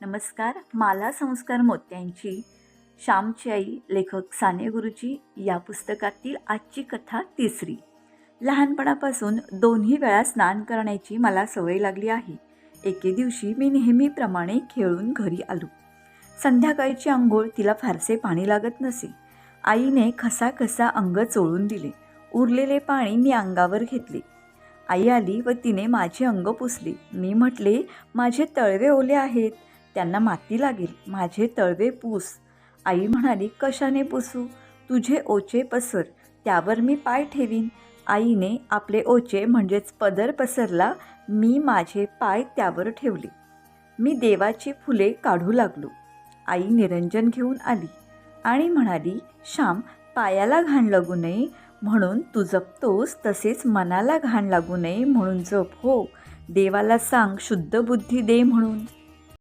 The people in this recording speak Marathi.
नमस्कार माला संस्कार मोत्यांची श्यामची आई लेखक साने गुरुजी या पुस्तकातील आजची कथा तिसरी. लहानपणापासून दोन्ही वेळा स्नान करण्याची मला सवय लागली आहे. एके दिवशी मी नेहमीप्रमाणे खेळून घरी आलो. संध्याकाळची आंघोळ तिला फारसे पाणी लागत नसे. आईने खसा खसा अंग चोळून दिले. उरलेले पाणी मी अंगावर घेतले. आई आली व तिने माझे अंग पुसले. मी म्हटले माझे तळवे ओले आहेत. त्यांना माती लागेल. माझे तळवे पूस. आई म्हणाली कशाने पुसू? तुझे ओचे पसर. त्यावर मी पाय ठेवीन. आईने आपले ओचे म्हणजेच पदर पसरला मी माझे पाय त्यावर ठेवले. मी देवाची फुले काढू लागलो. आई निरंजन घेऊन आली आणि म्हणाली श्याम पायाला घाण लागू नये म्हणून तू जपतोस तसेच मनाला घाण लागू नये म्हणून जप हो. देवाला सांग शुद्ध बुद्धी दे म्हणून.